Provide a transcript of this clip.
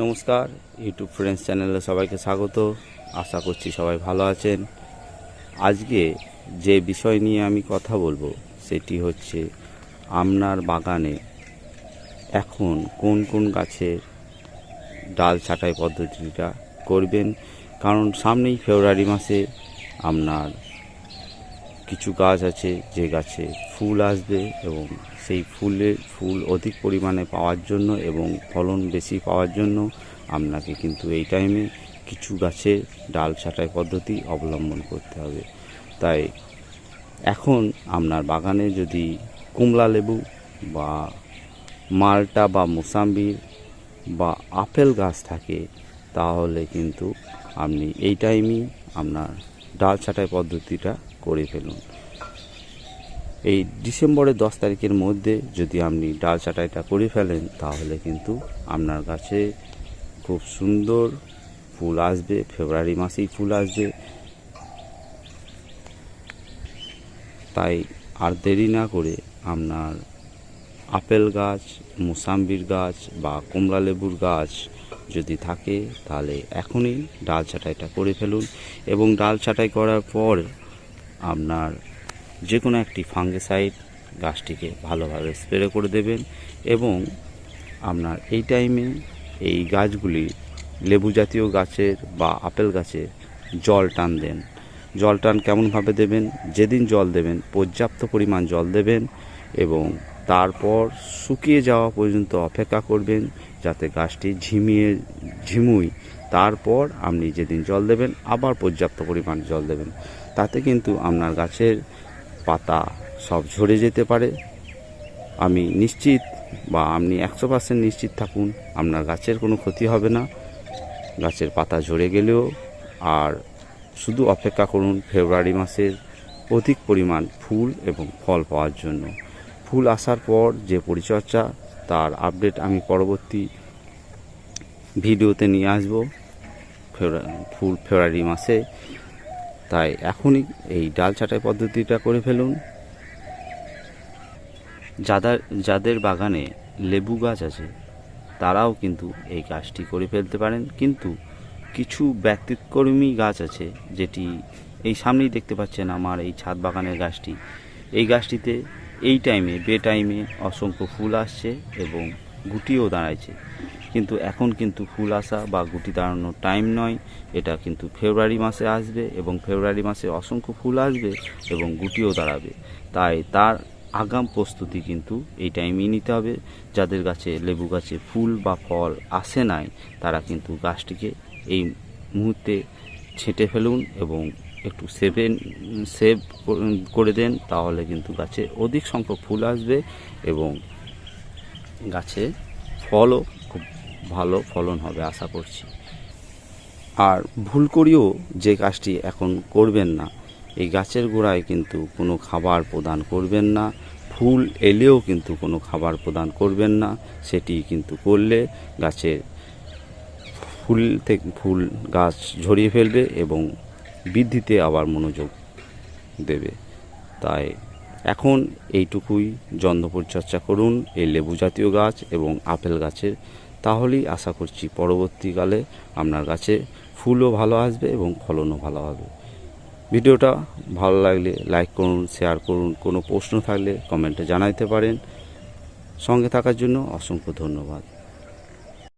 নমস্কার YouTube friends চ্যানেলে সবাইকে স্বাগত। আশা করছি সবাই ভালো আছেন। আজকে যে বিষয় নিয়ে আমি কথা বলব, সেটি হচ্ছে আপনার বাগানে এখন কোন কোন গাছের ডাল ছাঁটাই পদ্ধতিটা করবেন? কারণ সামনেই ফেব্রুয়ারি মাসে আপনার কিছু গাছ আছে, যে গাছে ফুল আসবে এবং সেই ফুলের ফুল অধিক পরিমাণে পাওয়ার জন্য এবং ফলন বেশি পাওয়ার জন্য আপনাকে কিন্তু এই টাইমে কিছু গাছের ডাল ছাঁটাই পদ্ধতি অবলম্বন করতে হবে। তাই এখন আপনার বাগানে যদি কুমলা লেবু বা মালটা বা মোসাম্বির বা আপেল গাছ থাকে, তাহলে কিন্তু আপনি এই টাইমেই আপনার ডাল ছাঁটাই পদ্ধতিটা করে ফেলুন। এই ডিসেম্বরের দশ তারিখের মধ্যে যদি আপনি ডাল ছাঁটাইটা করে ফেলেন, তাহলে কিন্তু আপনার গাছে খুব সুন্দর ফুল আসবে, ফেব্রুয়ারি মাসেই ফুল আসবে। তাই আর দেরি না করে আপনার আপেল গাছ, মুসাম্বির গাছ বা কমলা লেবুর গাছ যদি থাকে, তাহলে এখনই ডাল ছাঁটাইটা করে ফেলুন। এবং ডাল ছাঁটাই করার পর আপনার যে কোনো একটি ফাঙ্গিসাইড গাছটিকে ভালোভাবে স্প্রে করে দেবেন এবং আপনার এই টাইমে এই গাছগুলি লেবু জাতীয় গাছের বা আপেল গাছের জল টান দেন। জল টান কেমনভাবে দেবেন? যেদিন জল দেবেন, পর্যাপ্ত পরিমাণ জল দেবেন এবং তারপর শুকিয়ে যাওয়া পর্যন্ত অপেক্ষা করবেন যাতে গাছটি ঝিমিয়ে, ঝিমুই। তারপর আপনি যেদিন জল দেবেন, আবার পর্যাপ্ত পরিমাণ জল দেবেন। তাতে কিন্তু আপনার গাছের পাতা সব ঝরে যেতে পারে। আমি নিশ্চিত বা আপনি একশো পার্সেন্ট নিশ্চিত থাকুন, আপনার গাছের কোনো ক্ষতি হবে না। গাছের পাতা ঝরে গেলেও আর শুধু অপেক্ষা করুন ফেব্রুয়ারি মাসের অধিক পরিমাণ ফুল এবং ফল পাওয়ার জন্য। ফুল আসার পর যে পরিচর্যা, তার আপডেট আমি পরবর্তী ভিডিওতে নিয়ে আসব। ফুল ফেব্রুয়ারি মাসে তাই এখনই এই ডাল ছাঁটাই পদ্ধতিটা করে ফেলুন। যাদের যাদের বাগানে লেবু গাছ আছে, তারাও কিন্তু এই কাজটি করে ফেলতে পারেন। কিন্তু কিছু ব্যক্তিকর্মী গাছ আছে, যেটি এই সামনেই দেখতে পাচ্ছেন আমার এই ছাদ বাগানের গাছটি। এই গাছটিতে এই টাইমে বে টাইমে অসংখ্য ফুল আসছে এবং গুটিও দাঁড়াইছে। কিন্তু এখন কিন্তু ফুল আসা বা গুটি দাঁড়ানোর টাইম নয়। এটা কিন্তু ফেব্রুয়ারি মাসে আসবে এবং ফেব্রুয়ারি মাসে অসংখ্য ফুল আসবে এবং গুটিও দাঁড়াবে। তাই তার আগাম প্রস্তুতি কিন্তু এই টাইমেই নিতে হবে। যাদের গাছে লেবু গাছে ফুল বা ফল আসে নাই, তারা কিন্তু গাছটিকে এই মুহূর্তে ছেঁটে ফেলুন এবং একটু সেভেন সেভ করে দেন, তাহলে কিন্তু গাছে অধিক সংখ্যক ফুল আসবে এবং গাছে ফলও ভালো ফলন হবে, আশা করছি। আর ভুল করিও যে কাজটি এখন করবেন না, এই গাছের গোড়ায় কিন্তু কোনো খাবার প্রদান করবেন না, ফুল এলেও কিন্তু কোনো খাবার প্রদান করবেন না, সেটি কিন্তু করলে গাছের ফুল থেকে ফুল গাছ ঝরিয়ে ফেলবে এবং বৃদ্ধিতে আবার মনোযোগ দেবে। তাই এখন এইটুকুই। যত্ন পরিচর্যা করুন, এই লেবু জাতীয় গাছ এবং আপেল গাছের তাহলেই আশা করছি পরবর্তীকালে আপনার গাছে ফুলও ভালো আসবে এবং ফলনও ভালো হবে। ভিডিওটা ভালো লাগলে লাইক করুন, শেয়ার করুন, কোনো প্রশ্ন থাকলে কমেন্টে জানাইতে পারেন। সঙ্গে থাকার জন্য অসংখ্য ধন্যবাদ।